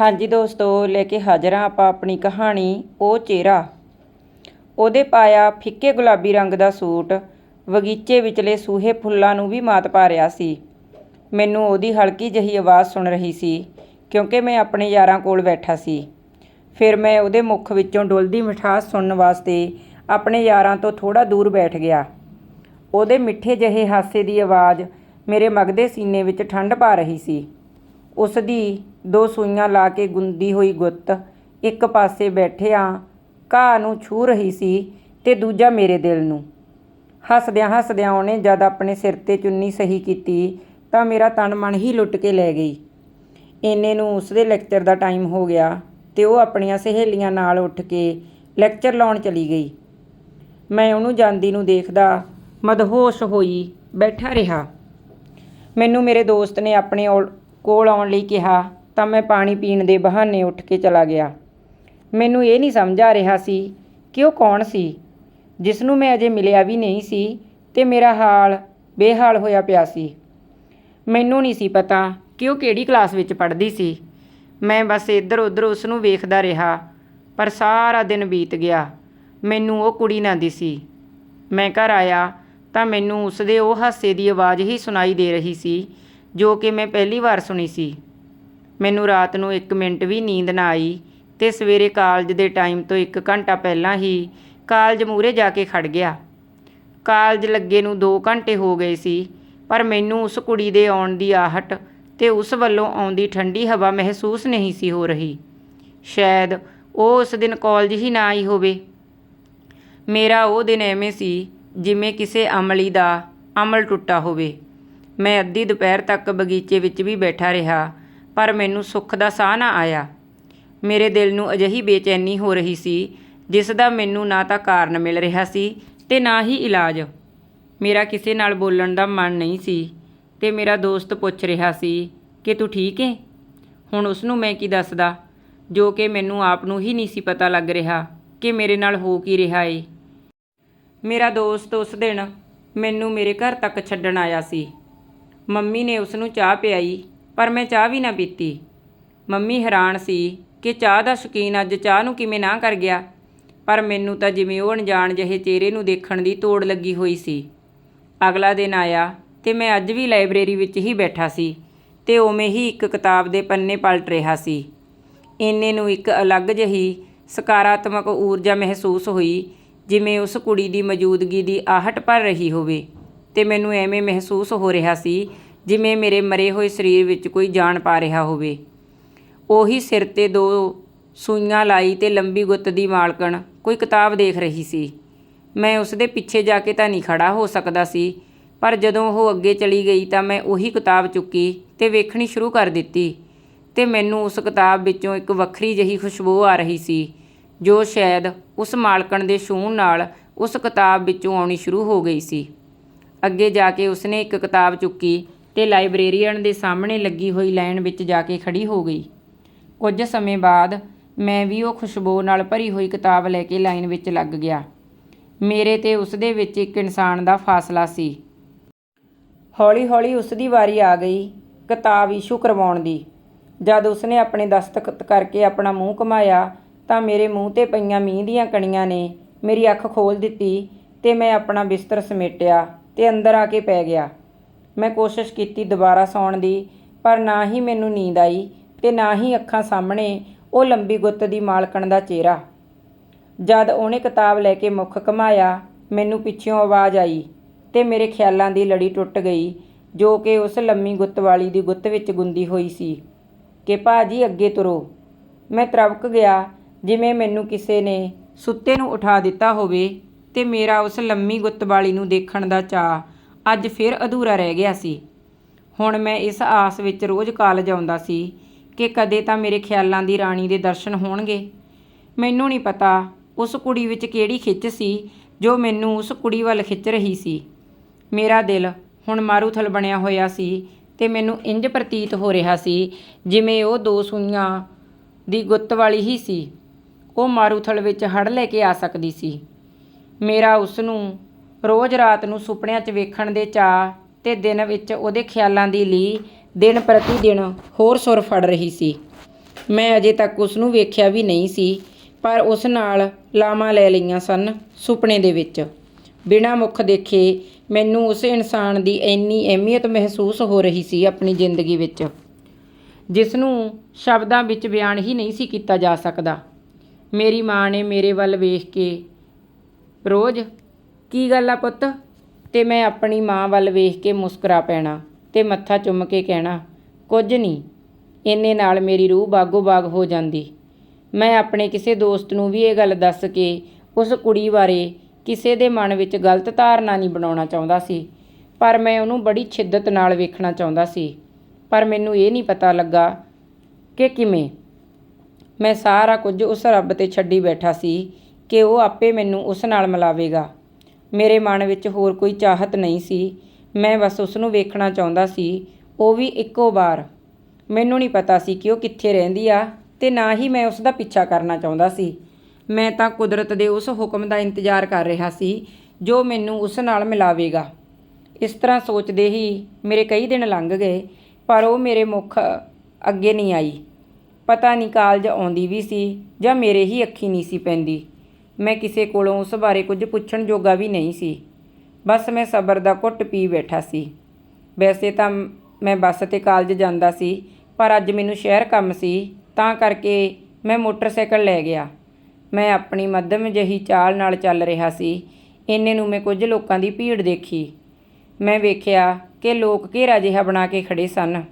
ਹਾਂਜੀ ਦੋਸਤੋ, ਲੈ ਕੇ ਹਾਜ਼ਰ ਹਾਂ ਆਪਾਂ ਆਪਣੀ ਕਹਾਣੀ, ਉਹ ਚਿਹਰਾ। ਉਹਦੇ ਪਾਇਆ ਫਿੱਕੇ ਗੁਲਾਬੀ ਰੰਗ ਦਾ ਸੂਟ, ਬਗੀਚੇ ਵਿਚਲੇ ਸੂਹੇ ਫੁੱਲਾਂ ਨੂੰ ਵੀ ਮਾਤ ਪਾ ਰਿਹਾ ਸੀ। ਮੈਨੂੰ ਉਹਦੀ ਹਲਕੀ ਜਿਹੀ ਆਵਾਜ਼ ਸੁਣ ਰਹੀ ਸੀ, ਕਿਉਂਕਿ ਮੈਂ ਆਪਣੇ ਯਾਰਾਂ ਕੋਲ ਬੈਠਾ ਸੀ। ਫਿਰ ਮੈਂ ਉਹਦੇ ਮੁਖ ਵਿੱਚੋਂ ਡੁੱਲਦੀ ਮਿਠਾਸ ਸੁਣਨ ਵਾਸਤੇ ਆਪਣੇ ਯਾਰਾਂ ਤੋਂ ਥੋੜਾ ਦੂਰ ਬੈਠ ਗਿਆ। ਉਹਦੇ ਮਿੱਠੇ ਜਿਹੇ ਹਾਸੇ ਦੀ ਆਵਾਜ਼ ਮੇਰੇ ਮਗਦੇ ਸੀਨੇ ਵਿੱਚ ਠੰਡ ਪਾ ਰਹੀ ਸੀ। ਉਸ ਦੀ ਦੋ ਸੂਈਆਂ ਲਾ ਕੇ ਗੁੰਦੀ ਹੋਈ ਗੁੱਤ। ਇੱਕ ਪਾਸੇ ਬੈਠਿਆਂ ਘਾਹ ਨੂੰ ਛੂ ਰਹੀ ਸੀ ਤੇ ਦੂਜਾ ਮੇਰੇ ਦਿਲ ਨੂੰ। ਹੱਸਦਿਆਂ ਹੱਸਦਿਆਂ ਉਹਨੇ ਜਦ ਆਪਣੇ ਸਿਰ ਤੇ ਚੁੰਨੀ ਸਹੀ ਕੀਤੀ ਤਾਂ ਮੇਰਾ ਤਨ ਮਨ ਹੀ ਲੁੱਟ ਕੇ ਲੈ ਗਈ। ਇੰਨੇ ਨੂੰ ਉਸਦੇ ਲੈਕਚਰ ਦਾ ਟਾਈਮ ਹੋ ਗਿਆ ਤੇ ਉਹ ਆਪਣੀਆਂ ਸਹੇਲੀਆਂ ਨਾਲ ਉੱਠ ਕੇ ਲੈਕਚਰ ਲਾਉਣ ਚਲੀ ਗਈ। ਮੈਂ ਉਹਨੂੰ ਜਾਂਦੀ ਨੂੰ ਦੇਖਦਾ ਮਦਹੋਸ਼ ਹੋਈ ਬੈਠਾ ਰਿਹਾ। ਮੈਨੂੰ ਮੇਰੇ ਦੋਸਤ ਨੇ ਆਪਣੇ ਔਲ- ਕੋਲ ਆਉਣ ਲਈ ਕਿਹਾ ਤਾਂ ਮੈਂ ਪਾਣੀ ਪੀਣ ਦੇ ਬਹਾਨੇ ਉੱਠ ਕੇ ਚਲਾ ਗਿਆ। ਮੈਨੂੰ ਇਹ ਨਹੀਂ ਸਮਝ ਆ ਰਿਹਾ ਸੀ ਕਿ ਉਹ ਕੌਣ ਸੀ ਜਿਸ ਨੂੰ ਮੈਂ ਅਜੇ ਮਿਲਿਆ ਵੀ ਨਹੀਂ ਸੀ ਤੇ ਮੇਰਾ ਹਾਲ ਬੇਹਾਲ ਹੋਇਆ ਪਿਆ ਸੀ। ਮੈਨੂੰ ਨਹੀਂ ਸੀ ਪਤਾ ਕਿ ਉਹ ਕਿਹੜੀ ਕਲਾਸ ਵਿੱਚ ਪੜ੍ਹਦੀ ਸੀ। ਮੈਂ ਬਸ ਇੱਧਰ ਉੱਧਰ ਉਸ ਨੂੰ ਵੇਖਦਾ ਰਿਹਾ, ਪਰ ਸਾਰਾ ਦਿਨ ਬੀਤ ਗਿਆ। ਮੈਨੂੰ ਉਹ ਕੁੜੀ ਨਾ ਦਿਸੀ। ਮੈਂ ਘਰ ਆਇਆ ਤਾਂ ਮੈਨੂੰ ਉਸਦੇ ਉਹ ਹਾਸੇ ਦੀ ਆਵਾਜ਼ ਹੀ ਸੁਣਾਈ ਦੇ ਰਹੀ ਸੀ, ਜੋ ਕਿ ਮੈਂ ਪਹਿਲੀ ਵਾਰ ਸੁਣੀ ਸੀ। ਮੈਨੂੰ ਰਾਤ ਨੂੰ 1 ਮਿੰਟ ਵੀ ਨੀਂਦ ਨਾ ਆਈ ਤੇ ਸਵੇਰੇ ਕਾਲਜ ਦੇ ਟਾਈਮ ਤੋਂ 1 ਘੰਟਾ ਪਹਿਲਾਂ ਹੀ ਕਾਲਜ ਮੂਰੇ ਜਾ ਕੇ ਖੜ ਗਿਆ। ਕਾਲਜ ਲੱਗੇ ਨੂੰ 2 ਘੰਟੇ ਹੋ ਗਏ ਸੀ, ਪਰ ਮੈਨੂੰ ਉਸ ਕੁੜੀ ਦੇ ਆਉਣ ਦੀ ਆਹਟ ਤੇ ਉਸ ਵੱਲੋਂ ਆਉਂਦੀ ਠੰਡੀ ਹਵਾ ਮਹਿਸੂਸ ਨਹੀਂ ਸੀ ਹੋ ਰਹੀ। ਸ਼ਾਇਦ ਉਹ ਉਸ ਦਿਨ ਕਾਲਜ ਹੀ ਨਾ ਆਈ ਹੋਵੇ। ਮੇਰਾ ਉਹ ਦਿਨ ਐਵੇਂ ਸੀ ਜਿਵੇਂ ਕਿਸੇ ਅਮਲੀ ਦਾ ਅਮਲ ਟੁੱਟਾ ਹੋਵੇ। ਮੈਂ ਅੱਧੀ ਦੁਪਹਿਰ ਤੱਕ ਬਗੀਚੇ ਵਿੱਚ ਵੀ ਬੈਠਾ ਰਿਹਾ ਪਰ ਮੈਨੂੰ ਸੁੱਖ ਦਾ ਸਾਹ ਨਾ ਆਇਆ। ਮੇਰੇ ਦਿਲ ਨੂੰ ਅਜਿਹੀ ਬੇਚੈਨੀ ਹੋ ਰਹੀ ਸੀ, ਜਿਸ ਦਾ ਮੈਨੂੰ ਨਾ ਤਾਂ ਕਾਰਨ ਮਿਲ ਰਿਹਾ ਸੀ ਤੇ ਨਾ ਹੀ ਇਲਾਜ। ਮੇਰਾ ਕਿਸੇ ਨਾਲ ਬੋਲਣ ਦਾ ਮਨ ਨਹੀਂ ਸੀ ਤੇ ਮੇਰਾ ਦੋਸਤ ਪੁੱਛ ਰਿਹਾ ਸੀ ਕਿ ਤੂੰ ਠੀਕ ਹੈ ਹੁਣ ਉਸ ਨੂੰ ਮੈਂ ਕੀ ਦੱਸਦਾ? ਜੋ ਕਿ ਮੈਨੂੰ ਆਪ ਨੂੰ ਹੀ ਨਹੀਂ ਸੀ ਪਤਾ ਲੱਗ ਰਿਹਾ ਕਿ ਮੇਰੇ ਨਾਲ ਹੋ ਕੀ ਰਿਹਾ ਏ। ਮੇਰਾ ਦੋਸਤ ਉਸ ਦਿਨ ਮੈਨੂੰ ਮੇਰੇ ਘਰ ਤੱਕ ਛੱਡਣ ਆਇਆ ਸੀ। ਮੰਮੀ ਨੇ ਉਸ ਨੂੰ ਚਾਹ ਪਿਆਈ। ਪਰ ਮੈਂ ਚਾਹ ਵੀ ਨਾ ਪੀਤੀ। ਮੰਮੀ ਹੈਰਾਨ ਸੀ ਕਿ ਚਾਹ ਦਾ ਸ਼ੌਕੀਨ ਅੱਜ ਚਾਹ ਨੂੰ ਕਿਵੇਂ ਨਾ ਕਰ ਗਿਆ। ਪਰ ਮੈਨੂੰ ਤਾਂ ਜਿਵੇਂ ਉਹ ਅਣਜਾਣ ਜਿਹੇ ਚਿਹਰੇ ਨੂੰ ਦੇਖਣ ਦੀ ਤੋੜ ਲੱਗੀ ਹੋਈ ਸੀ। ਅਗਲਾ ਦਿਨ ਆਇਆ ਤੇ ਮੈਂ ਅੱਜ ਵੀ ਲਾਇਬ੍ਰੇਰੀ ਵਿੱਚ ਹੀ ਬੈਠਾ ਸੀ ਤੇ ਉਵੇਂ ਹੀ ਇੱਕ ਕਿਤਾਬ ਦੇ ਪੰਨੇ ਪਲਟ ਰਿਹਾ ਸੀ। ਇੰਨੇ ਨੂੰ ਇੱਕ ਅਲੱਗ ਜਿਹੀ ਸਕਾਰਾਤਮਕ ਊਰਜਾ ਮਹਿਸੂਸ ਹੋਈ ਜਿਵੇਂ ਉਸ ਕੁੜੀ ਦੀ ਮੌਜੂਦਗੀ ਦੀ ਆਹਟ ਭਰ ਰਹੀ ਹੋਵੇ ਤੇ ਮੈਨੂੰ ਐਵੇਂ ਮਹਿਸੂਸ ਹੋ ਰਿਹਾ ਸੀ ਜਿਵੇਂ ਮੇਰੇ ਮਰੇ ਹੋਏ ਸਰੀਰ ਵਿੱਚ ਕੋਈ ਜਾਨ ਪਾ ਰਿਹਾ ਹੋਵੇ। ਉਹੀ ਸਿਰ ਤੇ ਦੋ ਸੂਈਆਂ ਲਾਈ ਤੇ ਲੰਬੀ ਗੁੱਤ ਦੀ ਮਾਲਕਣ ਕੋਈ ਕਿਤਾਬ ਦੇਖ ਰਹੀ ਸੀ। ਮੈਂ ਉਸ ਦੇ ਪਿੱਛੇ ਜਾ ਕੇ ਤਾਂ ਨਹੀਂ ਖੜਾ ਹੋ ਸਕਦਾ ਸੀ, ਪਰ ਜਦੋਂ ਉਹ ਅੱਗੇ ਚਲੀ ਗਈ ਤਾਂ ਮੈਂ ਉਹੀ ਕਿਤਾਬ ਚੁੱਕੀ ਤੇ ਵੇਖਣੀ ਸ਼ੁਰੂ ਕਰ ਦਿੱਤੀ ਤੇ ਮੈਨੂੰ ਉਸ ਕਿਤਾਬ ਵਿੱਚੋਂ ਇੱਕ ਵੱਖਰੀ ਜਿਹੀ ਖੁਸ਼ਬੂ ਆ ਰਹੀ ਸੀ, ਜੋ ਸ਼ਾਇਦ ਉਸ ਮਾਲਕਣ ਦੇ ਛੂਹਣ ਨਾਲ ਉਸ ਕਿਤਾਬ ਵਿੱਚੋਂ ਆਉਣੀ ਸ਼ੁਰੂ ਹੋ ਗਈ ਸੀ। ਅੱਗੇ ਜਾ ਕੇ ਉਸਨੇ ਇੱਕ ਕਿਤਾਬ ਚੁੱਕੀ ਤੇ ਲਾਇਬ੍ਰੇਰੀਅਨ ਦੇ ਸਾਹਮਣੇ ਲੱਗੀ ਹੋਈ ਲਾਈਨ ਵਿੱਚ ਜਾ ਕੇ ਖੜੀ ਹੋ ਗਈ। ਕੁਝ ਸਮੇਂ ਬਾਅਦ ਮੈਂ ਵੀ ਉਹ ਖੁਸ਼ਬੂ ਨਾਲ ਭਰੀ ਹੋਈ ਕਿਤਾਬ ਲੈ ਕੇ ਲਾਈਨ ਵਿੱਚ ਲੱਗ ਗਿਆ। ਮੇਰੇ ਤੇ ਉਸ ਦੇ ਵਿੱਚ ਇੱਕ ਇਨਸਾਨ ਦਾ ਫਾਸਲਾ ਸੀ। ਹੌਲੀ-ਹੌਲੀ ਉਸ ਦੀ ਵਾਰੀ ਆ ਗਈ ਕਿਤਾਬ ਇਸ਼ੂ ਕਰਵਾਉਣ ਦੀ। ਜਦ ਉਸਨੇ ਆਪਣੇ ਦਸਤਖਤ ਕਰਕੇ ਆਪਣਾ ਮੂੰਹ ਘੁਮਾਇਆ ਤਾਂ ਮੇਰੇ ਮੂੰਹ ਤੇ ਪਈਆਂ ਮੀਂਹ ਦੀਆਂ ਕਣੀਆਂ ਨੇ ਮੇਰੀ ਅੱਖ ਖੋਲ ਦਿੱਤੀ ਤੇ ਮੈਂ ਆਪਣਾ ਬਿਸਤਰ ਸਮੇਟਿਆ ਤੇ ਅੰਦਰ ਆ ਕੇ ਪੈ ਗਿਆ। ਮੈਂ ਕੋਸ਼ਿਸ਼ ਕੀਤੀ ਦੁਬਾਰਾ ਸੌਣ ਦੀ, ਪਰ ਨਾ ਹੀ ਮੈਨੂੰ ਨੀਂਦ ਆਈ ਤੇ ਨਾ ਹੀ ਅੱਖਾਂ ਸਾਹਮਣੇ ਉਹ ਲੰਬੀ ਗੁੱਤ ਦੀ ਮਾਲਕਣ ਦਾ ਚਿਹਰਾ। ਜਦ ਉਹਨੇ ਕਿਤਾਬ ਲੈ ਕੇ ਮੁੱਖ ਘਮਾਇਆ, ਮੈਨੂੰ ਪਿੱਛੋਂ ਆਵਾਜ਼ ਆਈ ਤੇ ਮੇਰੇ ਖਿਆਲਾਂ ਦੀ ਲੜੀ ਟੁੱਟ ਗਈ, ਜੋ ਕਿ ਉਸ ਲੰਮੀ ਗੁੱਤ ਵਾਲੀ ਦੀ ਗੁੱਤ ਵਿੱਚ ਗੁੰਦੀ ਹੋਈ ਸੀ ਕਿ ਭਾਜੀ ਅੱਗੇ ਤੁਰੋ। ਮੈਂ ਤਰਵਕ ਗਿਆ, ਜਿਵੇਂ ਮੈਨੂੰ ਕਿਸੇ ਨੇ ਸੁੱਤੇ ਨੂੰ ਉਠਾ ਦਿੱਤਾ ਹੋਵੇ ਤੇ ਮੇਰਾ ਉਸ ਲੰਮੀ ਗੁੱਤ ਵਾਲੀ ਨੂੰ ਦੇਖਣ ਦਾ ਚਾਅ ਅੱਜ ਫਿਰ ਅਧੂਰਾ ਰਹਿ ਗਿਆ ਸੀ। ਹੁਣ ਮੈਂ ਇਸ ਆਸ ਵਿੱਚ ਰੋਜ਼ ਕਾਲਜ ਆਉਂਦਾ ਸੀ ਕਿ ਕਦੇ ਤਾਂ ਮੇਰੇ ਖਿਆਲਾਂ ਦੀ ਰਾਣੀ ਦੇ ਦਰਸ਼ਨ ਹੋਣਗੇ। ਮੈਨੂੰ ਨਹੀਂ ਪਤਾ ਉਸ ਕੁੜੀ ਵਿੱਚ ਕਿਹੜੀ ਖਿੱਚ ਸੀ ਜੋ ਮੈਨੂੰ ਉਸ ਕੁੜੀ ਵੱਲ ਖਿੱਚ ਰਹੀ ਸੀ। ਮੇਰਾ ਦਿਲ ਹੁਣ ਮਾਰੂਥਲ ਬਣਿਆ ਹੋਇਆ ਸੀ ਤੇ ਮੈਨੂੰ ਇੰਜ ਪ੍ਰਤੀਤ ਹੋ ਰਿਹਾ ਸੀ ਜਿਵੇਂ ਉਹ ਦੋ ਸੂਈਆਂ ਦੀ ਗੁੱਤ ਵਾਲੀ ਹੀ ਸੀ। ਉਹ ਮਾਰੂਥਲ ਵਿੱਚ ਹੜ ਲੈ ਕੇ ਆ ਸਕਦੀ ਸੀ। ਮੇਰਾ ਉਸ ਨੂੰ ਰੋਜ਼ ਰਾਤ ਨੂੰ ਸੁਪਨਿਆਂ 'ਚ ਵੇਖਣ ਦੇ ਚਾਅ ਤੇ ਦਿਨ ਵਿੱਚ ਉਹਦੇ ਖਿਆਲਾਂ ਦੀ ਲੀ ਦਿਨ ਪ੍ਰਤੀ ਦਿਨ ਹੋਰ ਸੁਰ ਫੜ ਰਹੀ ਸੀ। ਮੈਂ ਅਜੇ ਤੱਕ ਉਸ ਨੂੰ ਵੇਖਿਆ ਵੀ ਨਹੀਂ ਸੀ, ਪਰ ਉਸ ਨਾਲ ਲਾਵਾਂ ਲੈ ਲਈਆਂ ਸਨ ਸੁਪਨੇ ਦੇ ਵਿੱਚ। ਬਿਨਾਂ ਮੁੱਖ ਦੇਖੇ ਮੈਨੂੰ ਉਸ ਇਨਸਾਨ ਦੀ ਇੰਨੀ ਅਹਿਮੀਅਤ ਮਹਿਸੂਸ ਹੋ ਰਹੀ ਸੀ ਆਪਣੀ ਜ਼ਿੰਦਗੀ ਵਿੱਚ ਜਿਸ ਨੂੰ ਸ਼ਬਦਾਂ ਵਿੱਚ ਬਿਆਨ ਹੀ ਨਹੀਂ ਸੀ ਕੀਤਾ ਜਾ ਸਕਦਾ। ਮੇਰੀ ਮਾਂ ਨੇ ਮੇਰੇ ਵੱਲ ਵੇਖ ਕੇ ਰੋਜ਼ ਕੀ ਗੱਲ ਆ ਪੁੱਤ? ਤੇ ਮੈਂ ਆਪਣੀ ਮਾਂ ਵੱਲ ਵੇਖ ਕੇ ਮੁਸਕਰਾ ਪੈਣਾ ਤੇ ਮੱਥਾ ਚੁੰਮ ਕੇ ਕਹਿਣਾ, ਕੁਝ ਨਹੀਂ, ਇੰਨੇ ਨਾਲ ਮੇਰੀ ਰੂਹ ਬਾਗੋ ਬਾਗ ਹੋ ਜਾਂਦੀ। ਮੈਂ ਆਪਣੇ ਕਿਸੇ ਦੋਸਤ ਨੂੰ ਵੀ ਇਹ ਗੱਲ ਦੱਸ ਕੇ ਉਸ ਕੁੜੀ ਬਾਰੇ ਕਿਸੇ ਦੇ ਮਨ ਵਿੱਚ ਗਲਤ ਧਾਰਨਾ ਨਹੀਂ ਬਣਾਉਣਾ ਚਾਹੁੰਦਾ ਸੀ, ਪਰ ਮੈਂ ਉਹਨੂੰ ਬੜੀ ਛਿੱਦਤ ਨਾਲ ਵੇਖਣਾ ਚਾਹੁੰਦਾ ਸੀ। ਪਰ ਮੈਨੂੰ ਇਹ ਨਹੀਂ ਪਤਾ ਲੱਗਾ ਕਿ ਕਿਵੇਂ। ਮੈਂ ਸਾਰਾ ਕੁਝ ਉਸ ਰੱਬ ਤੇ ਛੱਡੀ ਬੈਠਾ ਸੀ ਕਿ ਉਹ ਆਪੇ ਮੈਨੂੰ ਉਸ ਨਾਲ ਮਿਲਾਵੇਗਾ। ਮੇਰੇ ਮਨ ਵਿੱਚ ਹੋਰ ਕੋਈ ਚਾਹਤ ਨਹੀਂ ਸੀ। ਮੈਂ ਬਸ ਉਸ ਨੂੰ ਵੇਖਣਾ ਚਾਹੁੰਦਾ ਸੀ। ਉਹ ਵੀ ਇੱਕੋ ਵਾਰ। ਮੈਨੂੰ ਨਹੀਂ ਪਤਾ ਸੀ ਕਿ ਉਹ ਕਿੱਥੇ ਰਹਿੰਦੀ ਆ ਤੇ ਨਾ ਹੀ ਮੈਂ ਉਸ ਦਾ ਪਿੱਛਾ ਕਰਨਾ ਚਾਹੁੰਦਾ ਸੀ। ਮੈਂ ਤਾਂ ਕੁਦਰਤ ਦੇ ਉਸ ਹੁਕਮ ਦਾ ਇੰਤਜ਼ਾਰ ਕਰ ਰਿਹਾ ਸੀ ਜੋ ਮੈਨੂੰ ਉਸ ਨਾਲ ਮਿਲਾਵੇਗਾ। ਇਸ ਤਰ੍ਹਾਂ ਸੋਚਦੇ ਹੀ ਮੇਰੇ ਕਈ ਦਿਨ ਲੰਘ ਗਏ, ਪਰ ਉਹ ਮੇਰੇ ਮੁਖ ਅੱਗੇ ਨਹੀਂ ਆਈ। ਪਤਾ ਨਹੀਂ ਕਾਲਜ ਆਉਂਦੀ ਵੀ ਸੀ ਜਾਂ ਮੇਰੇ ਹੀ ਅੱਖੀ ਨਹੀਂ ਸੀ ਪੈਂਦੀ। ਮੈਂ ਕਿਸੇ ਕੋਲੋਂ ਉਸ ਬਾਰੇ ਕੁਝ ਪੁੱਛਣ ਜੋਗਾ ਵੀ ਨਹੀਂ ਸੀ। ਬਸ ਮੈਂ ਸਬਰ ਦਾ ਘੁੱਟ ਪੀ ਬੈਠਾ ਸੀ। ਵੈਸੇ ਤਾਂ ਮੈਂ ਬੱਸ ਤੇ ਕਾਲਜ ਜਾਂਦਾ ਸੀ, ਪਰ ਅੱਜ ਮੈਨੂੰ ਸ਼ਹਿਰ ਕੰਮ ਸੀ, ਤਾਂ ਕਰਕੇ ਮੈਂ ਮੋਟਰਸਾਈਕਲ ਲੈ ਗਿਆ। ਮੈਂ ਆਪਣੀ ਮੱਧਮ ਜਿਹੀ ਚਾਲ ਨਾਲ ਚੱਲ ਰਿਹਾ ਸੀ। ਇੰਨੇ ਨੂੰ ਮੈਂ ਕੁਝ ਲੋਕਾਂ ਦੀ ਭੀੜ ਦੇਖੀ। ਮੈਂ ਵੇਖਿਆ ਕਿ ਲੋਕ ਘੇਰਾ ਜਿਹਾ ਬਣਾ ਕੇ ਖੜੇ ਸਨ।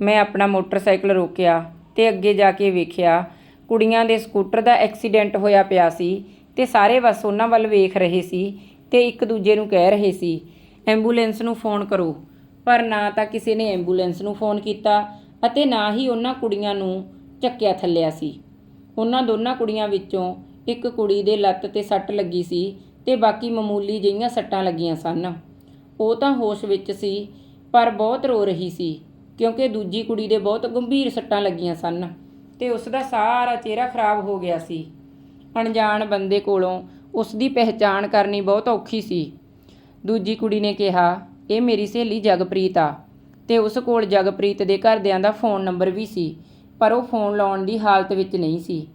ਮੈਂ ਆਪਣਾ ਮੋਟਰਸਾਈਕਲ ਰੋਕਿਆ ਤੇ ਅੱਗੇ ਜਾ ਕੇ ਵੇਖਿਆ ਕੁੜੀਆਂ ਦੇ ਸਕੂਟਰ ਦਾ ਐਕਸੀਡੈਂਟ ਹੋਇਆ ਪਿਆ ਸੀ। ਤੇ ਸਾਰੇ ਬਸ ਉਹਨਾਂ ਵੱਲ ਵੇਖ ਰਹੇ ਸੀ ਤੇ ਇੱਕ ਦੂਜੇ ਨੂੰ ਕਹਿ ਰਹੇ ਸੀ, ਐਂਬੂਲੈਂਸ ਨੂੰ ਫੋਨ ਕਰੋ। ਪਰ ਨਾ ਤਾਂ ਕਿਸੇ ਨੇ ਐਂਬੂਲੈਂਸ ਨੂੰ ਫੋਨ ਕੀਤਾ ਅਤੇ ਨਾ ਹੀ ਉਹਨਾਂ ਕੁੜੀਆਂ ਨੂੰ ਚੱਕਿਆ ਥੱਲਿਆ ਸੀ। ਉਹਨਾਂ ਦੋਨਾਂ ਕੁੜੀਆਂ ਵਿੱਚੋਂ ਇੱਕ ਕੁੜੀ ਦੇ ਲੱਤ ਤੇ ਸੱਟ ਲੱਗੀ ਸੀ ਤੇ ਬਾਕੀ ਮਾਮੂਲੀ ਜਿਹੀਆਂ ਸੱਟਾਂ ਲੱਗੀਆਂ ਸਨ। ਉਹ ਤਾਂ ਹੋਸ਼ ਵਿੱਚ ਸੀ, ਪਰ ਬਹੁਤ ਰੋ ਰਹੀ ਸੀ, ਕਿਉਂਕਿ ਦੂਜੀ ਕੁੜੀ ਦੇ ਬਹੁਤ ਗੰਭੀਰ ਸੱਟਾਂ ਲੱਗੀਆਂ ਸਨ ਤੇ ਉਸ ਦਾ ਸਾਰਾ ਚਿਹਰਾ ਖਰਾਬ ਹੋ ਗਿਆ ਸੀ। ਅਣਜਾਣ ਬੰਦੇ ਕੋਲੋਂ ਉਸ ਦੀ ਪਹਿਚਾਣ ਕਰਨੀ ਬਹੁਤ ਔਖੀ ਸੀ। ਦੂਜੀ ਕੁੜੀ ਨੇ ਕਿਹਾ, ਇਹ ਮੇਰੀ ਸਹੇਲੀ ਜਗਪ੍ਰੀਤ ਆ। ਤੇ ਉਸ ਕੋਲ ਜਗਪ੍ਰੀਤ ਦੇ ਘਰਦਿਆਂ ਦਾ ਫੋਨ ਨੰਬਰ ਵੀ ਸੀ, ਪਰ ਉਹ ਫੋਨ ਲਾਉਣ ਦੀ ਹਾਲਤ ਵਿੱਚ ਨਹੀਂ ਸੀ।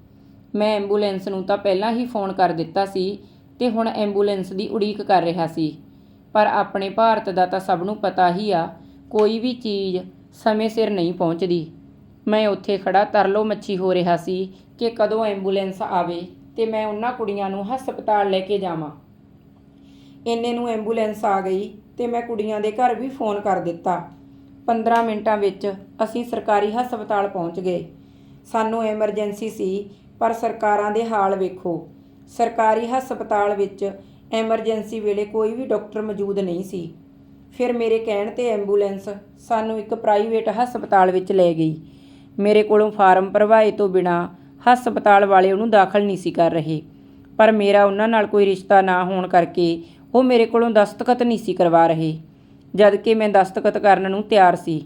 ਮੈਂ ਐਂਬੂਲੈਂਸ ਨੂੰ ਤਾਂ ਪਹਿਲਾਂ ਹੀ ਫੋਨ ਕਰ ਦਿੱਤਾ ਸੀ ਤੇ ਹੁਣ ਐਂਬੂਲੈਂਸ ਦੀ ਉਡੀਕ ਕਰ ਰਿਹਾ ਸੀ। ਪਰ ਆਪਣੇ ਭਾਰਤ ਦਾ ਤਾਂ ਸਭ ਨੂੰ ਪਤਾ ਹੀ ਆ, ਕੋਈ ਵੀ ਚੀਜ਼ ਸਮੇਂ ਸਿਰ ਨਹੀਂ ਪਹੁੰਚਦੀ। ਮੈਂ ਉੱਥੇ ਖੜਾ ਤਰਲੋ ਮੱਛੀ ਹੋ ਰਿਹਾ ਸੀ ਕਿ ਕਦੋਂ ਐਂਬੂਲੈਂਸ ਆਵੇ। ਤੇ ਮੈਂ ਉਹਨਾਂ ਕੁੜੀਆਂ ਨੂੰ ਹਸਪਤਾਲ ਲੈ ਕੇ ਜਾਵਾਂ। ਇੰਨੇ ਨੂੰ ਐਂਬੂਲੈਂਸ ਆ ਗਈ ਤੇ ਮੈਂ ਕੁੜੀਆਂ ਦੇ ਘਰ ਵੀ ਫੋਨ ਕਰ ਦਿੱਤਾ। 15 ਮਿੰਟਾਂ ਵਿੱਚ ਅਸੀਂ ਸਰਕਾਰੀ ਹਸਪਤਾਲ ਪਹੁੰਚ ਗਏ। ਸਾਨੂੰ ਐਮਰਜੈਂਸੀ ਸੀ, ਪਰ ਸਰਕਾਰਾਂ ਦੇ ਹਾਲ ਵੇਖੋ। ਸਰਕਾਰੀ ਹਸਪਤਾਲ ਵਿੱਚ ਐਮਰਜੈਂਸੀ ਵੇਲੇ ਕੋਈ ਵੀ ਡਾਕਟਰ ਮੌਜੂਦ ਨਹੀਂ ਸੀ। ਫਿਰ ਮੇਰੇ ਕਹਿਣ ਤੇ ਐਂਬੂਲੈਂਸ ਸਾਨੂੰ ਇੱਕ ਪ੍ਰਾਈਵੇਟ ਹਸਪਤਾਲ ਵਿੱਚ ਲੈ ਗਈ। ਮੇਰੇ ਕੋਲੋਂ ਫਾਰਮ ਭਰਵਾਏ ਤੋਂ ਬਿਨਾ ਹਸਪਤਾਲ ਵਾਲੇ ਉਹਨੂੰ ਦਾਖਲ ਨਹੀਂ ਸੀ ਕਰ ਰਹੇ। ਪਰ ਮੇਰਾ ਉਹਨਾਂ ਨਾਲ ਕੋਈ ਰਿਸ਼ਤਾ ਨਾ ਹੋਣ ਕਰਕੇ ਉਹ ਮੇਰੇ ਕੋਲੋਂ ਦਸਤਖਤ ਨਹੀਂ ਸੀ ਕਰਵਾ ਰਹੇ ਜਦ ਕਿ ਮੈਂ ਦਸਤਖਤ ਕਰਨ ਨੂੰ ਤਿਆਰ ਸੀ।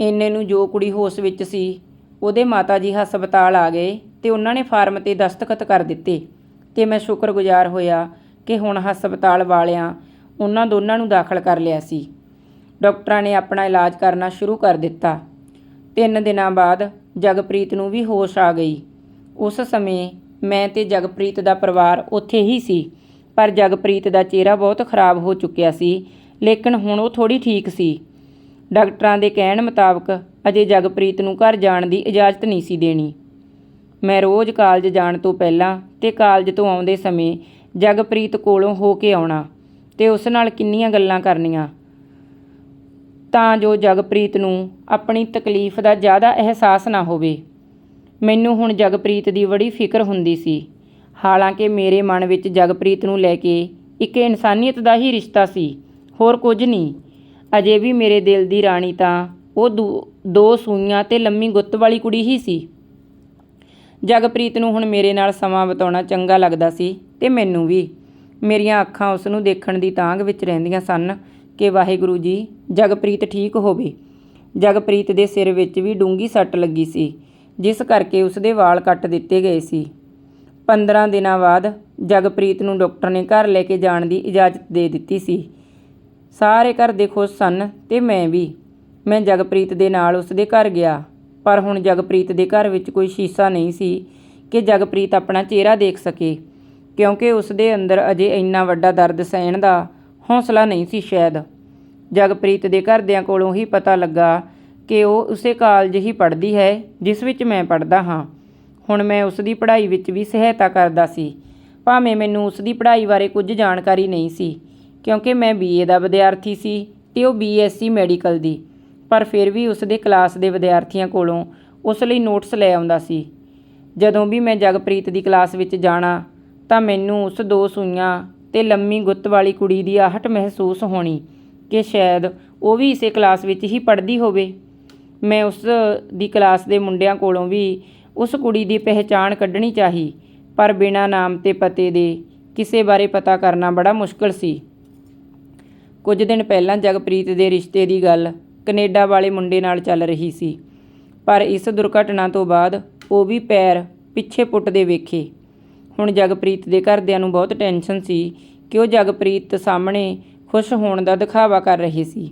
ਇੰਨੇ ਨੂੰ ਜੋ ਕੁੜੀ ਹੋਸ਼ ਵਿੱਚ ਸੀ, ਉਹਦੇ ਮਾਤਾ ਜੀ ਹਸਪਤਾਲ ਆ ਗਏ ਤੇ ਉਹਨਾਂ ਨੇ ਫਾਰਮ ਤੇ ਦਸਤਖਤ ਕਰ ਦਿੱਤੇ ਤੇ ਮੈਂ ਸ਼ੁਕਰਗੁਜ਼ਾਰ ਹੋਇਆ ਕਿ ਹੁਣ ਹਸਪਤਾਲ ਵਾਲਿਆਂ ਉਹਨਾਂ ਦੋਨਾਂ ਨੂੰ ਦਾਖਲ ਕਰ ਲਿਆ ਸੀ। ਡਾਕਟਰਾਂ ਨੇ ਆਪਣਾ ਇਲਾਜ ਕਰਨਾ ਸ਼ੁਰੂ ਕਰ ਦਿੱਤਾ। ਤਿੰਨ ਦਿਨਾਂ ਬਾਅਦ ਜਗਪ੍ਰੀਤ ਨੂੰ ਵੀ ਹੋਸ਼ ਆ ਗਈ। ਉਸ ਸਮੇਂ ਮੈਂ ਤੇ ਜਗਪ੍ਰੀਤ ਦਾ ਪਰਿਵਾਰ ਉੱਥੇ ਹੀ ਸੀ, ਪਰ ਜਗਪ੍ਰੀਤ ਦਾ ਚਿਹਰਾ ਬਹੁਤ ਖਰਾਬ ਹੋ ਚੁੱਕਿਆ ਸੀ, ਲੇਕਿਨ ਹੁਣ ਉਹ ਥੋੜੀ ਠੀਕ ਸੀ। ਡਾਕਟਰਾਂ ਦੇ ਕਹਿਣ ਮੁਤਾਬਕ ਅਜੇ ਜਗਪ੍ਰੀਤ ਨੂੰ ਘਰ ਜਾਣ ਦੀ ਇਜਾਜ਼ਤ ਨਹੀਂ ਸੀ ਦੇਣੀ। ਮੈਂ ਰੋਜ਼ ਕਾਲਜ ਜਾਣ ਤੋਂ ਪਹਿਲਾਂ ਤੇ ਕਾਲਜ ਤੋਂ ਆਉਂਦੇ ਸਮੇਂ ਜਗਪ੍ਰੀਤ ਕੋਲੋਂ ਹੋ ਕੇ ਆਉਣਾ ਤੇ ਉਸ ਨਾਲ ਕਿੰਨੀਆਂ ਗੱਲਾਂ ਕਰਨੀਆਂ। ਤਾਂ ਜੋ ਜਗਪ੍ਰੀਤ ਨੂੰ ਆਪਣੀ ਤਕਲੀਫ ਦਾ ਜ਼ਿਆਦਾ ਅਹਿਸਾਸ ਨਾ ਹੋਵੇ। ਮੈਨੂੰ ਹੁਣ ਜਗਪ੍ਰੀਤ ਦੀ ਬੜੀ ਫਿਕਰ ਹੁੰਦੀ ਸੀ। ਹਾਲਾਂਕਿ ਮੇਰੇ ਮਨ ਵਿੱਚ ਜਗਪ੍ਰੀਤ ਨੂੰ ਲੈ ਕੇ ਇੱਕ ਇਨਸਾਨੀਅਤ ਦਾ ਹੀ ਰਿਸ਼ਤਾ ਸੀ। ਹੋਰ ਕੁਝ ਨਹੀਂ। ਅਜੇ ਵੀ ਮੇਰੇ ਦਿਲ ਦੀ ਰਾਣੀ ਤਾਂ ਉਹ ਦੂ- ਦੋ ਸੂਈਆਂ ਤੇ ਲੰਮੀ ਗੁੱਤ ਵਾਲੀ ਕੁੜੀ ਹੀ ਸੀ। ਜਗਪ੍ਰੀਤ ਨੂੰ ਹੁਣ ਮੇਰੇ ਨਾਲ ਸਮਾਂ ਬਿਤਾਉਣਾ ਚੰਗਾ ਲੱਗਦਾ ਸੀ ਤੇ ਮੈਨੂੰ ਵੀ। ਮੇਰੀਆਂ ਅੱਖਾਂ ਉਸ ਨੂੰ ਦੇਖਣ ਦੀ ਤਾਂਘ ਵਿੱਚ ਰਹਿੰਦੀਆਂ ਸਨ। ਕਿ ਵਾਹਿਗੁਰੂ ਜੀ, ਜਗਪ੍ਰੀਤ ਠੀਕ ਹੋਵੇ। ਜਗਪ੍ਰੀਤ ਦੇ ਸਿਰ ਵਿੱਚ ਵੀ ਡੂੰਗੀ ਸੱਟ ਲੱਗੀ ਸੀ, ਜਿਸ ਕਰਕੇ ਉਸ ਦੇ ਵਾਲ ਕੱਟ ਦਿੱਤੇ ਗਏ ਸੀ। 15 ਦਿਨਾਂ ਬਾਅਦ ਜਗਪ੍ਰੀਤ ਨੂੰ ਡਾਕਟਰ ਨੇ ਘਰ ਲੈ ਕੇ ਜਾਣ ਦੀ ਇਜਾਜ਼ਤ ਦੇ ਦਿੱਤੀ ਸੀ। ਸਾਰੇ ਘਰ ਦੇ ਖੁਸ਼ ਸਨ ਤੇ ਮੈਂ ਵੀ। ਮੈਂ ਜਗਪ੍ਰੀਤ ਦੇ ਨਾਲ ਉਸ ਦੇ ਘਰ ਗਿਆ, ਪਰ ਹੁਣ ਜਗਪ੍ਰੀਤ ਦੇ ਘਰ ਵਿੱਚ ਕੋਈ ਸ਼ੀਸ਼ਾ ਨਹੀਂ ਸੀ ਕਿ ਜਗਪ੍ਰੀਤ ਆਪਣਾ ਚਿਹਰਾ ਦੇਖ ਸਕੇ, ਕਿਉਂਕਿ ਉਸ ਦੇ ਅੰਦਰ ਅਜੇ ਇੰਨਾ ਵੱਡਾ ਦਰਦ ਸਹਿਣ ਦਾ ਹੌਸਲਾ ਨਹੀਂ ਸੀ ਸ਼ਾਇਦ। ਜਗਪ੍ਰੀਤ ਦੇ ਘਰਦਿਆਂ ਕੋਲੋਂ ਹੀ ਪਤਾ ਲੱਗਾ ਕਿ ਉਹ ਉਸੇ ਕਾਲਜ ਹੀ ਪੜ੍ਹਦੀ ਹੈ, ਜਿਸ ਵਿੱਚ ਮੈਂ ਪੜ੍ਹਦਾ ਹਾਂ। ਹੁਣ ਮੈਂ ਉਸ ਦੀ ਪੜ੍ਹਾਈ ਵਿੱਚ ਵੀ ਸਹਾਇਤਾ ਕਰਦਾ ਸੀ। ਭਾਵੇਂ ਮੈਨੂੰ ਉਸ ਦੀ ਪੜ੍ਹਾਈ ਬਾਰੇ ਕੁਝ ਜਾਣਕਾਰੀ ਨਹੀਂ ਸੀ, ਕਿਉਂਕਿ ਮੈਂ ਬੀਏ ਦਾ ਵਿਦਿਆਰਥੀ ਸੀ ਤੇ ਉਹ ਬੀਐਸਸੀ ਮੈਡੀਕਲ ਦੀ, ਪਰ ਫਿਰ ਵੀ ਉਸ ਦੇ ਕਲਾਸ ਦੇ ਵਿਦਿਆਰਥੀਆਂ ਕੋਲੋਂ ਉਸ ਲਈ ਨੋਟਸ ਲੈ ਆਉਂਦਾ ਸੀ। ਜਦੋਂ ਵੀ ਮੈਂ ਜਗਪ੍ਰੀਤ ਦੀ ਕਲਾਸ ਵਿੱਚ ਜਾਣਾ, ਤਾਂ ਮੈਨੂੰ ਉਸ ਦੋ ਸੂਈਆਂ ਤੇ ਲੰਮੀ ਗੁੱਤ ਵਾਲੀ ਕੁੜੀ ਦੀ ਆਹਟ ਮਹਿਸੂਸ ਹੋਣੀ ਕਿ ਸ਼ਾਇਦ ਉਹ ਵੀ ਇਸੇ ਕਲਾਸ ਵਿੱਚ ਹੀ ਪੜ੍ਹਦੀ ਹੋਵੇ। ਮੈਂ ਉਸ ਦੀ ਕਲਾਸ ਦੇ ਮੁੰਡਿਆਂ ਕੋਲੋਂ ਵੀ ਉਸ ਕੁੜੀ ਦੀ ਪਹਿਚਾਣ ਕੱਢਣੀ ਚਾਹੀ, ਪਰ ਬਿਨਾਂ ਨਾਮ ਤੇ ਪਤੇ ਦੇ ਕਿਸੇ ਬਾਰੇ ਪਤਾ ਕਰਨਾ ਬੜਾ ਮੁਸ਼ਕਲ ਸੀ। ਕੁਝ ਦਿਨ ਪਹਿਲਾਂ ਜਗਪ੍ਰੀਤ ਦੇ ਰਿਸ਼ਤੇ ਦੀ ਗੱਲ ਕੈਨੇਡਾ ਵਾਲੇ ਮੁੰਡੇ ਨਾਲ ਚੱਲ ਰਹੀ ਸੀ, ਪਰ ਇਸ ਦੁਰਘਟਨਾ ਤੋਂ ਬਾਅਦ ਉਹ ਵੀ ਪੈਰ ਪਿੱਛੇ ਪੁੱਟਦੇ ਵੇਖੇ। ਹੁਣ ਜਗਪ੍ਰੀਤ ਦੇ ਘਰਦਿਆਂ ਨੂੰ ਬਹੁਤ ਟੈਨਸ਼ਨ ਸੀ ਕਿ ਉਹ ਜਗਪ੍ਰੀਤ ਸਾਹਮਣੇ ਖੁਸ਼ ਹੋਣ ਦਾ ਦਿਖਾਵਾ ਕਰ ਰਹੇ ਸੀ।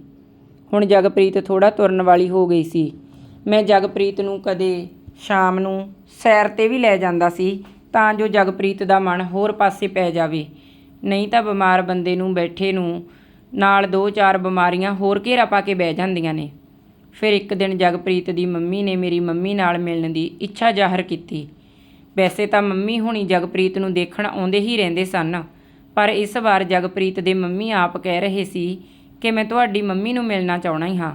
ਹੁਣ ਜਗਪ੍ਰੀਤ ਥੋੜਾ ਤੁਰਨ ਵਾਲੀ ਹੋ ਗਈ ਸੀ। ਮੈਂ ਜਗਪ੍ਰੀਤ ਨੂੰ ਕਦੇ ਸ਼ਾਮ ਨੂੰ ਸੈਰ ਤੇ ਵੀ ਲੈ ਜਾਂਦਾ ਸੀ ਤਾਂ ਜੋ ਜਗਪ੍ਰੀਤ ਦਾ ਮਨ ਹੋਰ ਪਾਸੇ ਪੈ ਜਾਵੇ। ਨਹੀਂ ਤਾਂ ਬਿਮਾਰ ਬੰਦੇ ਨੂੰ ਬੈਠੇ ਨੂੰ ਨਾਲ ਦੋ ਚਾਰ ਬਿਮਾਰੀਆਂ ਹੋਰ ਘੇਰਾ ਪਾ ਕੇ ਬਹਿ ਜਾਂਦੀਆਂ ਨੇ। ਫਿਰ ਇੱਕ ਦਿਨ ਜਗਪ੍ਰੀਤ ਦੀ ਮੰਮੀ ਨੇ ਮੇਰੀ ਮੰਮੀ ਨਾਲ ਮਿਲਣ ਦੀ ਇੱਛਾ ਜ਼ਾਹਰ ਕੀਤੀ। ਵੈਸੇ ਤਾਂ ਮੰਮੀ ਹੁਣੀ ਜਗਪ੍ਰੀਤ ਨੂੰ ਦੇਖਣ ਆਉਂਦੇ ਹੀ ਰਹਿੰਦੇ ਸਨ, ਪਰ ਇਸ ਵਾਰ ਜਗਪ੍ਰੀਤ ਦੇ ਮੰਮੀ ਆਪ ਕਹਿ ਰਹੇ ਸੀ ਕਿ ਮੈਂ ਤੁਹਾਡੀ ਮੰਮੀ ਨੂੰ ਮਿਲਣਾ ਚਾਹਣਾ ਹੀ ਹਾਂ।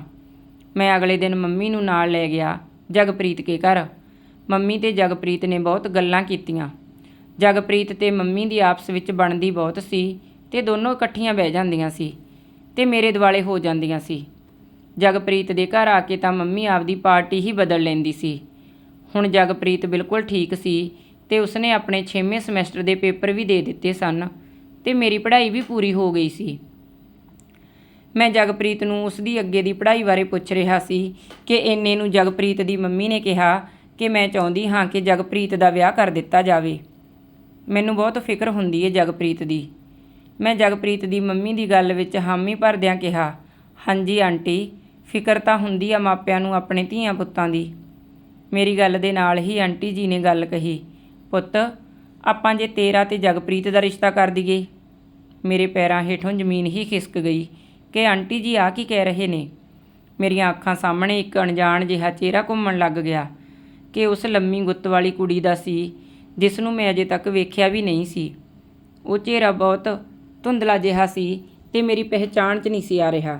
ਮੈਂ ਅਗਲੇ ਦਿਨ ਮੰਮੀ ਨੂੰ ਨਾਲ ਲੈ ਗਿਆ ਜਗਪ੍ਰੀਤ ਕੇ ਘਰ। ਮੰਮੀ ਤੇ ਜਗਪ੍ਰੀਤ ਨੇ ਬਹੁਤ ਗੱਲਾਂ ਕੀਤੀਆਂ। ਜਗਪ੍ਰੀਤ ਤੇ ਮੰਮੀ ਦੀ ਆਪਸ ਵਿੱਚ ਬਣਦੀ ਬਹੁਤ ਸੀ ਤੇ ਦੋਨੋਂ ਇਕੱਠੀਆਂ ਬਹਿ ਜਾਂਦੀਆਂ ਸੀ ਤੇ ਮੇਰੇ ਦਿਵਾਲੇ ਹੋ ਜਾਂਦੀਆਂ ਸੀ। ਜਗਪ੍ਰੀਤ ਦੇ ਘਰ ਆ ਕੇ ਤਾਂ ਮੰਮੀ ਆਪਦੀ ਪਾਰਟੀ ਹੀ ਬਦਲ ਲੈਂਦੀ ਸੀ। ਹੁਣ ਜਗਪ੍ਰੀਤ ਬਿਲਕੁਲ ਠੀਕ ਸੀ ਤੇ ਉਸਨੇ ਆਪਣੇ 6ਵੇਂ ਸਮੈਸਟਰ ਦੇ ਪੇਪਰ ਵੀ ਦੇ ਦਿੱਤੇ ਸਨ ਤੇ ਮੇਰੀ ਪੜ੍ਹਾਈ ਵੀ ਪੂਰੀ ਹੋ ਗਈ ਸੀ। ਮੈਂ ਜਗਪ੍ਰੀਤ ਨੂੰ ਉਸ ਦੀ ਅੱਗੇ ਦੀ ਪੜ੍ਹਾਈ ਬਾਰੇ ਪੁੱਛ ਰਿਹਾ ਸੀ ਕਿ ਇੰਨੇ ਨੂੰ ਜਗਪ੍ਰੀਤ ਦੀ ਮੰਮੀ ਨੇ ਕਿਹਾ ਕਿ ਮੈਂ ਚਾਹੁੰਦੀ ਹਾਂ ਕਿ ਜਗਪ੍ਰੀਤ ਦਾ ਵਿਆਹ ਕਰ ਦਿੱਤਾ ਜਾਵੇ। ਮੈਨੂੰ ਬਹੁਤ ਫਿਕਰ ਹੁੰਦੀ ਹੈ ਜਗਪ੍ਰੀਤ ਦੀ। ਮੈਂ ਜਗਪ੍ਰੀਤ ਦੀ ਮੰਮੀ ਦੀ ਗੱਲ ਵਿੱਚ ਹਾਮੀ ਭਰਦਿਆਂ ਕਿਹਾ, ਹਾਂਜੀ ਆਂਟੀ, ਫਿਕਰ ਤਾਂ ਹੁੰਦੀ ਆ ਮਾਪਿਆਂ ਨੂੰ ਆਪਣੇ ਧੀਆਂ ਪੁੱਤਾਂ ਦੀ। ਮੇਰੀ ਗੱਲ ਦੇ ਨਾਲ ਹੀ ਆਂਟੀ ਜੀ ਨੇ ਗੱਲ ਕਹੀ, ਪੁੱਤ, ਆਪਾਂ ਜੇ ਤੇਰਾ ਤੇ ਜਗਪ੍ਰੀਤ ਦਾ ਰਿਸ਼ਤਾ ਕਰ ਦਈਏ। ਮੇਰੇ ਪੈਰਾਂ ਹੇਠੋਂ ਜ਼ਮੀਨ ਹੀ ਖਿਸਕ ਗਈ ਕਿ ਆਂਟੀ ਜੀ ਆ ਕੀ ਕਹਿ ਰਹੇ ਨੇ। ਮੇਰੀਆਂ ਅੱਖਾਂ ਸਾਹਮਣੇ ਇੱਕ ਅਣਜਾਣ ਜਿਹਾ ਚਿਹਰਾ ਘੁੰਮਣ ਲੱਗ ਗਿਆ ਕਿ ਉਸ ਲੰਮੀ ਗੁੱਤ ਵਾਲੀ ਕੁੜੀ ਦਾ ਸੀ, ਜਿਸ ਨੂੰ ਮੈਂ ਅਜੇ ਤੱਕ ਵੇਖਿਆ ਵੀ ਨਹੀਂ ਸੀ। ਉਹ ਚਿਹਰਾ ਬਹੁਤ ਧੁੰਦਲਾ ਜਿਹਾ ਸੀ ਤੇ ਮੇਰੀ ਪਹਿਚਾਣ 'ਚ ਨਹੀਂ ਸੀ ਆ ਰਿਹਾ।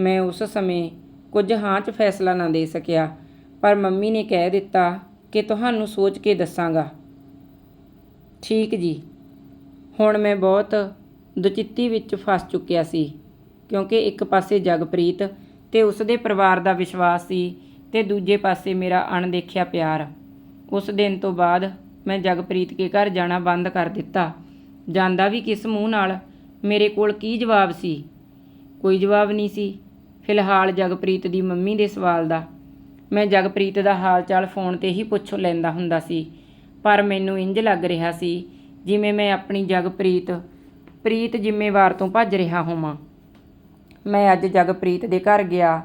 ਮੈਂ ਉਸ ਸਮੇਂ ਕੁਝ ਹਾਂ 'ਚ ਫੈਸਲਾ ਨਾ ਦੇ ਸਕਿਆ ਪਰ ਮੰਮੀ ਨੇ ਕਹਿ ਦਿੱਤਾ ਕਿ ਤੁਹਾਨੂੰ ਸੋਚ ਕੇ ਦੱਸਾਂਗਾ। ਠੀਕ ਜੀ। ਹੁਣ ਮੈਂ ਬਹੁਤ ਦੁਚਿੱਤੀ ਵਿੱਚ ਫਸ ਚੁੱਕਿਆ ਸੀ, ਕਿਉਂਕਿ ਇੱਕ ਪਾਸੇ ਜਗਪ੍ਰੀਤ ਤੇ ਉਸ ਦੇ ਪਰਿਵਾਰ ਦਾ ਵਿਸ਼ਵਾਸ ਸੀ ਤੇ ਦੂਜੇ ਪਾਸੇ ਮੇਰਾ ਅਣਦੇਖਿਆ ਪਿਆਰ। ਉਸ ਦਿਨ ਤੋਂ ਬਾਅਦ ਮੈਂ ਜਗਪ੍ਰੀਤ ਕੇ ਘਰ ਜਾਣਾ ਬੰਦ ਕਰ ਦਿੱਤਾ। ਜਾਂਦਾ ਵੀ ਕਿਸ ਮੂੰਹ ਨਾਲ, ਮੇਰੇ ਕੋਲ ਕੀ ਜਵਾਬ ਸੀ? ਕੋਈ ਜਵਾਬ ਨਹੀਂ ਸੀ। ਫਿਲਹਾਲ ਜਗਪ੍ਰੀਤ ਦੀ ਮੰਮੀ ਦੇ ਸਵਾਲ ਦਾ ਮੈਂ ਜਗਪ੍ਰੀਤ ਦਾ ਹਾਲ ਚਾਲ ਫੋਨ ਤੇ ਹੀ ਪੁੱਛ ਲੈਂਦਾ ਹੁੰਦਾ ਸੀ। ਪਰ ਮੈਨੂੰ ਇੰਜ ਲੱਗ ਰਿਹਾ ਸੀ, ਜਿਵੇਂ ਮੈਂ ਆਪਣੀ ਜਗਪ੍ਰੀਤ, ਪ੍ਰੀਤ ਜ਼ਿੰਮੇਵਾਰ ਤੋਂ ਭੱਜ ਰਿਹਾ ਹੋਵਾਂ। ਮੈਂ ਅੱਜ ਜਗਪ੍ਰੀਤ ਦੇ ਘਰ ਗਿਆ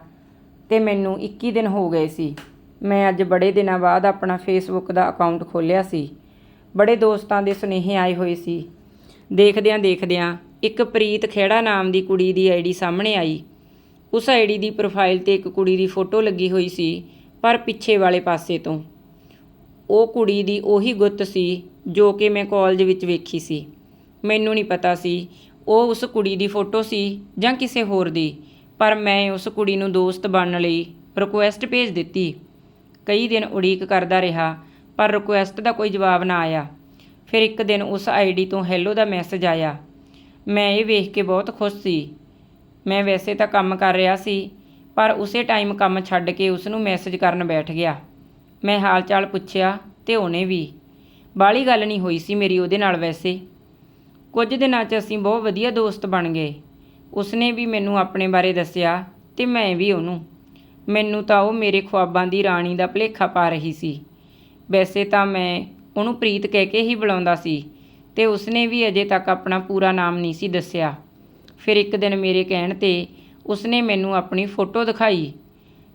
ਤੇ ਮੈਨੂੰ 21 ਦਿਨ ਹੋ ਗਏ ਸੀ। ਮੈਂ ਅੱਜ ਬੜੇ ਦਿਨਾਂ ਬਾਅਦ ਆਪਣਾ ਫੇਸਬੁੱਕ ਦਾ ਅਕਾਊਂਟ ਖੋਲ੍ਹਿਆ ਸੀ। ਬੜੇ ਦੋਸਤਾਂ ਦੇ ਸੁਨੇਹੇ ਆਏ ਹੋਏ ਸੀ। ਦੇਖਦਿਆਂ ਦੇਖਦਿਆਂ ਇੱਕ ਪ੍ਰੀਤ ਖੇੜਾ ਨਾਮ ਦੀ ਕੁੜੀ ਦੀ ਆਈਡੀ ਸਾਹਮਣੇ ਆਈ। ਉਸ ਆਈਡੀ ਦੀ ਪ੍ਰੋਫਾਈਲ ਤੇ ਇੱਕ ਕੁੜੀ ਦੀ ਫੋਟੋ ਲੱਗੀ ਹੋਈ ਸੀ। ਪਰ ਪਿੱਛੇ ਵਾਲੇ ਪਾਸੇ ਤੋਂ। ਉਹ ਕੁੜੀ ਦੀ ਉਹੀ ਗੁੱਤ ਸੀ ਜੋ ਕਿ ਮੈਂ ਕਾਲਜ ਵਿੱਚ ਵੇਖੀ ਸੀ। ਮੈਨੂੰ ਨਹੀਂ ਪਤਾ ਸੀ ਉਹ ਉਸ ਕੁੜੀ ਦੀ ਫੋਟੋ ਸੀ ਜਾਂ ਕਿਸੇ ਹੋਰ ਦੀ, ਪਰ ਮੈਂ ਉਸ ਕੁੜੀ ਨੂੰ ਦੋਸਤ ਬਣਨ ਲਈ ਰਿਕੁਐਸਟ ਭੇਜ ਦਿੱਤੀ। ਕਈ ਦਿਨ ਉਡੀਕ ਕਰਦਾ ਰਿਹਾ, ਪਰ ਰਿਕੁਐਸਟ ਦਾ ਕੋਈ ਜਵਾਬ ਨਾ ਆਇਆ। ਫਿਰ ਇੱਕ ਦਿਨ ਉਸ ਆਈਡੀ ਤੋਂ ਹੈਲੋ ਦਾ ਮੈਸੇਜ ਆਇਆ। ਮੈਂ ਇਹ ਵੇਖ ਕੇ ਬਹੁਤ ਖੁਸ਼ ਸੀ। ਮੈਂ ਵੈਸੇ ਤਾਂ ਕੰਮ ਕਰ ਰਿਹਾ ਸੀ ਪਰ ਉਸੇ ਟਾਈਮ ਕੰਮ ਛੱਡ ਕੇ ਉਸ ਨੂੰ ਮੈਸੇਜ ਕਰਨ ਬੈਠ ਗਿਆ। ਮੈਂ ਹਾਲ ਚਾਲ ਪੁੱਛਿਆ ਤੇ ਉਹਨੇ ਵੀ ਬਾਲੀ ਗੱਲ ਨਹੀਂ ਹੋਈ ਸੀ ਮੇਰੀ ਉਹਦੇ ਨਾਲ ਵੈਸੇ। ਕੁਝ ਦਿਨਾਂ 'ਚ ਅਸੀਂ ਬਹੁਤ ਵਧੀਆ ਦੋਸਤ ਬਣ ਗਏ। ਉਸਨੇ ਵੀ ਮੈਨੂੰ ਆਪਣੇ ਬਾਰੇ ਦੱਸਿਆ ਤੇ ਮੈਂ ਵੀ ਉਹਨੂੰ। ਮੈਨੂੰ ਤਾਂ ਉਹ ਮੇਰੇ ਖੁਆਬਾਂ ਦੀ ਰਾਣੀ ਦਾ ਭੁਲੇਖਾ ਪਾ ਰਹੀ ਸੀ। ਵੈਸੇ ਤਾਂ ਮੈਂ ਉਹਨੂੰ ਪ੍ਰੀਤ ਕਹਿ ਕੇ ਹੀ ਬੁਲਾਉਂਦਾ ਸੀ ਤੇ ਉਸਨੇ ਵੀ ਅਜੇ ਤੱਕ ਆਪਣਾ ਪੂਰਾ ਨਾਮ ਨਹੀਂ ਸੀ ਦੱਸਿਆ। ਫਿਰ ਇੱਕ ਦਿਨ ਮੇਰੇ ਕਹਿਣ ਤੇ ਉਸਨੇ ਮੈਨੂੰ ਆਪਣੀ ਫੋਟੋ ਦਿਖਾਈ,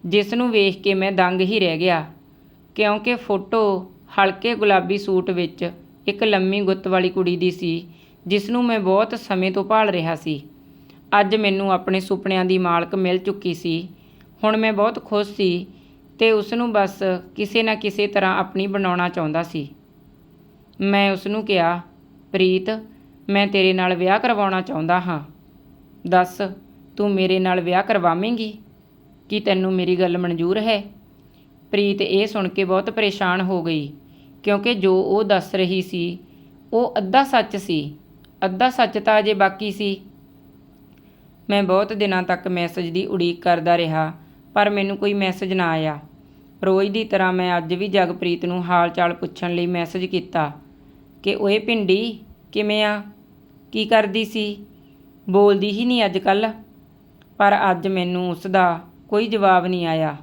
ਜਿਸ ਨੂੰ ਵੇਖ ਕੇ ਮੈਂ ਦੰਗ ਹੀ ਰਹਿ ਗਿਆ। ਕਿਉਂਕਿ ਫੋਟੋ ਹਲਕੇ ਗੁਲਾਬੀ ਸੂਟ ਵਿੱਚ ਇੱਕ ਲੰਮੀ ਗੁੱਤ ਵਾਲੀ ਕੁੜੀ ਦੀ ਸੀ, ਜਿਸ ਨੂੰ ਮੈਂ ਬਹੁਤ ਸਮੇਂ ਤੋਂ ਭਾਲ ਰਿਹਾ ਸੀ। ਅੱਜ ਮੈਨੂੰ ਆਪਣੇ ਸੁਪਨਿਆਂ ਦੀ ਮਾਲਕ ਮਿਲ ਚੁੱਕੀ ਸੀ। ਹੁਣ ਮੈਂ ਬਹੁਤ ਖੁਸ਼ ਸੀ ਤੇ ਉਸ ਨੂੰ ਬਸ ਕਿਸੇ ਨਾ ਕਿਸੇ ਤਰ੍ਹਾਂ ਆਪਣੀ ਬਣਾਉਣਾ ਚਾਹੁੰਦਾ ਸੀ। ਮੈਂ ਉਸ ਨੂੰ ਕਿਹਾ, ਪ੍ਰੀਤ, ਮੈਂ ਤੇਰੇ ਨਾਲ ਵਿਆਹ ਕਰਵਾਉਣਾ ਚਾਹੁੰਦਾ ਹਾਂ। ਦੱਸ ਤੂੰ ਮੇਰੇ ਨਾਲ ਵਿਆਹ ਕਰਵਾਵੇਂਗੀ? ਕੀ ਤੈਨੂੰ ਮੇਰੀ ਗੱਲ ਮਨਜ਼ੂਰ ਹੈ? ਪ੍ਰੀਤ ਇਹ ਸੁਣ ਕੇ ਬਹੁਤ ਪਰੇਸ਼ਾਨ ਹੋ ਗਈ, ਕਿਉਂਕਿ ਜੋ ਉਹ ਦੱਸ ਰਹੀ ਸੀ, ਉਹ ਅੱਧਾ ਸੱਚ ਸੀ। ਅੱਧਾ ਸੱਚ ਤਾਂ ਅਜੇ ਬਾਕੀ ਸੀ। ਮੈਂ ਬਹੁਤ ਦਿਨਾਂ ਤੱਕ ਮੈਸੇਜ ਦੀ ਉਡੀਕ ਕਰਦਾ ਰਿਹਾ, ਪਰ ਮੈਨੂੰ ਕੋਈ ਮੈਸੇਜ ਨਾ ਆਇਆ। ਰੋਜ਼ ਦੀ ਤਰ੍ਹਾਂ ਮੈਂ ਅੱਜ ਵੀ ਜਗਪ੍ਰੀਤ ਨੂੰ ਹਾਲ ਚਾਲ ਪੁੱਛਣ ਲਈ ਮੈਸੇਜ ਕੀਤਾ ਕਿ, ਓਏ ਪਿੰਡੀ ਕਿਵੇਂ ਆ? ਕੀ ਕਰਦੀ ਸੀ? ਬੋਲਦੀ ਹੀ ਨਹੀਂ ਅੱਜ ਕੱਲ੍ਹ? ਪਰ ਅੱਜ ਮੈਨੂੰ ਉਸ ਦਾ ਕੋਈ ਜਵਾਬ ਨਹੀਂ ਆਇਆ।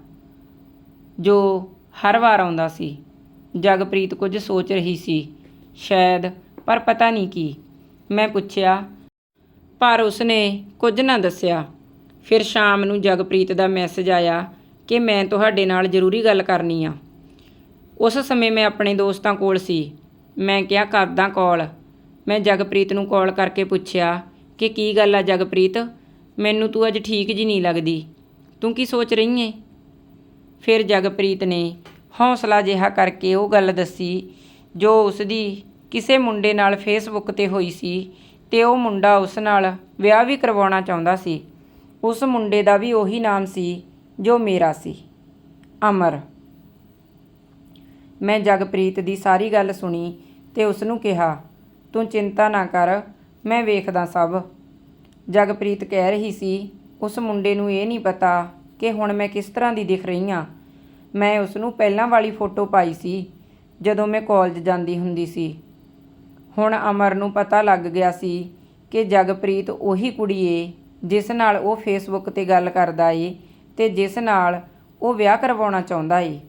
ਜੋ ਹਰ ਵਾਰ ਆਉਂਦਾ ਸੀ, ਜਗਪ੍ਰੀਤ ਕੁਝ ਸੋਚ ਰਹੀ ਸੀ, ਸ਼ਾਇਦ, ਪਰ ਪਤਾ ਨਹੀਂ ਕੀ। ਮੈਂ ਪੁੱਛਿਆ, ਪਰ ਉਸਨੇ ਕੁਝ ਨਾ ਦੱਸਿਆ। ਫਿਰ ਸ਼ਾਮ ਨੂੰ ਜਗਪ੍ਰੀਤ ਦਾ ਮੈਸੇਜ ਆਇਆ ਕਿ ਮੈਂ ਤੁਹਾਡੇ ਨਾਲ ਜ਼ਰੂਰੀ ਗੱਲ ਕਰਨੀ ਆ। ਉਸ ਸਮੇਂ ਮੈਂ ਆਪਣੇ ਦੋਸਤਾਂ ਕੋਲ ਸੀ। ਮੈਂ ਕਿਹਾ, ਕਰਦਾ ਕਾਲ ਮੈਂ ਜਗਪ੍ਰੀਤ ਨੂੰ ਕਾਲ ਕਰਕੇ ਪੁੱਛਿਆ ਕਿ ਕੀ ਗੱਲ ਆ ਜਗਪ੍ਰੀਤ? ਮੈਨੂੰ ਤੂੰ ਅੱਜ ਠੀਕ ਜੀ ਨਹੀਂ ਲੱਗਦੀ। ਤੂੰ ਕੀ ਸੋਚ ਰਹੀ ਏ? ਫਿਰ ਜਗਪ੍ਰੀਤ ਨੇ ਹੌਸਲਾ ਜਿਹਾ ਕਰਕੇ ਉਹ ਗੱਲ ਦੱਸੀ, ਜੋ ਉਸ ਦੀ ਕਿਸੇ ਮੁੰਡੇ ਨਾਲ ਫੇਸਬੁੱਕ ਤੇ ਹੋਈ ਸੀ ਤੇ ਉਹ ਮੁੰਡਾ ਉਸ ਨਾਲ ਵਿਆਹ ਵੀ ਕਰਵਾਉਣਾ ਚਾਹੁੰਦਾ ਸੀ। ਉਸ ਮੁੰਡੇ ਦਾ ਵੀ ਉਹੀ ਨਾਮ ਸੀ ਜੋ ਮੇਰਾ ਸੀ। ਅਮਰ। ਮੈਂ ਜਗਪ੍ਰੀਤ ਦੀ ਸਾਰੀ ਗੱਲ ਸੁਣੀ ਤੇ ਉਸ ਨੂੰ ਕਿਹਾ, ਤੂੰ ਚਿੰਤਾ ਨਾ ਕਰ, ਮੈਂ ਵੇਖਦਾ ਸਭ। ਜਗਪ੍ਰੀਤ ਕਹਿ ਰਹੀ ਸੀ, ਉਸ ਮੁੰਡੇ ਨੂੰ ਇਹ ਨਹੀਂ ਪਤਾ ਕਿ ਹੁਣ ਮੈਂ ਕਿਸ ਤਰ੍ਹਾਂ ਦੀ ਦਿਖ ਰਹੀ ਹਾਂ। ਮੈਂ ਉਸ ਨੂੰ ਪਹਿਲਾਂ ਵਾਲੀ ਫੋਟੋ ਪਾਈ ਸੀ, ਜਦੋਂ ਮੈਂ ਕਾਲਜ ਜਾਂਦੀ ਹੁੰਦੀ ਸੀ। ਹੁਣ ਅਮਰ ਨੂੰ ਪਤਾ ਲੱਗ ਗਿਆ ਸੀ ਕਿ ਜਗਪ੍ਰੀਤ ਉਹੀ ਕੁੜੀ ਏ, ਜਿਸ ਨਾਲ ਉਹ ਫੇਸਬੁੱਕ ਤੇ ਗੱਲ ਕਰਦਾ ਏ ਤੇ ਜਿਸ ਨਾਲ ਉਹ ਵਿਆਹ ਕਰਵਾਉਣਾ ਚਾਹੁੰਦਾ ਏ।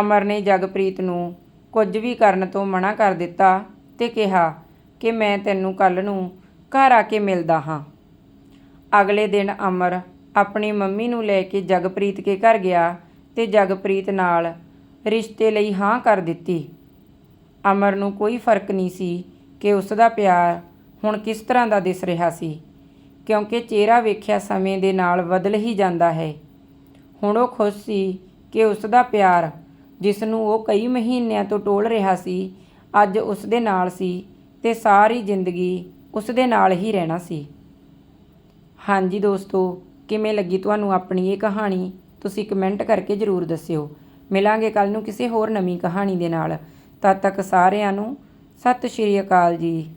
ਅਮਰ ਨੇ ਜਗਪ੍ਰੀਤ ਨੂੰ ਕੁਝ ਵੀ ਕਰਨ ਤੋਂ ਮਨਾ ਕਰ ਦਿੱਤਾ ਤੇ ਕਿਹਾ ਕਿ ਮੈਂ ਤੈਨੂੰ ਕੱਲ ਨੂੰ ਘਰ ਆ ਕੇ ਮਿਲਦਾ ਹਾਂ। ਅਗਲੇ ਦਿਨ ਅਮਰ ਆਪਣੀ ਮੰਮੀ ਨੂੰ ਲੈ ਕੇ ਜਗਪ੍ਰੀਤ ਕੇ ਘਰ ਗਿਆ ਤੇ ਜਗਪ੍ਰੀਤ ਨਾਲ ਰਿਸ਼ਤੇ ਲਈ ਹਾਂ ਕਰ ਦਿੱਤੀ। ਅਮਰ ਨੂੰ ਕੋਈ ਫ਼ਰਕ ਨਹੀਂ ਸੀ ਕਿ ਉਸ ਦਾ ਪਿਆਰ ਹੁਣ ਕਿਸ ਤਰ੍ਹਾਂ ਦਾ ਦਿਸ ਰਿਹਾ ਸੀ, ਕਿਉਂਕਿ ਚਿਹਰਾ ਵੇਖਿਆ ਸਮੇਂ ਦੇ ਨਾਲ ਬਦਲ ਹੀ ਜਾਂਦਾ ਹੈ। ਹੁਣ ਉਹ ਖੁਸ਼ ਸੀ ਕਿ ਉਸ ਦਾ ਪਿਆਰ, ਜਿਸ ਨੂੰ ਉਹ ਕਈ ਮਹੀਨਿਆਂ ਤੋਂ ਟੋਲ ਰਿਹਾ ਸੀ, ਅੱਜ ਉਸ ਦੇ ਨਾਲ ਸੀ ਤੇ ਸਾਰੀ ਜ਼ਿੰਦਗੀ ਉਸ ਦੇ ਨਾਲ ਹੀ ਰਹਿਣਾ ਸੀ। ਹਾਂਜੀ ਦੋਸਤੋ, ਕਿਵੇਂ ਲੱਗੀ ਤੁਹਾਨੂੰ ਆਪਣੀ ਇਹ ਕਹਾਣੀ? ਤੁਸੀਂ ਕਮੈਂਟ ਕਰਕੇ ਜ਼ਰੂਰ ਦੱਸਿਓ। ਮਿਲਾਂਗੇ ਕੱਲ ਨੂੰ ਕਿਸੇ ਹੋਰ ਨਵੀਂ ਕਹਾਣੀ ਦੇ ਨਾਲ। ਤਦ ਤੱਕ ਸਾਰਿਆਂ ਨੂੰ ਸਤਿ ਸ਼੍ਰੀ ਅਕਾਲ ਜੀ।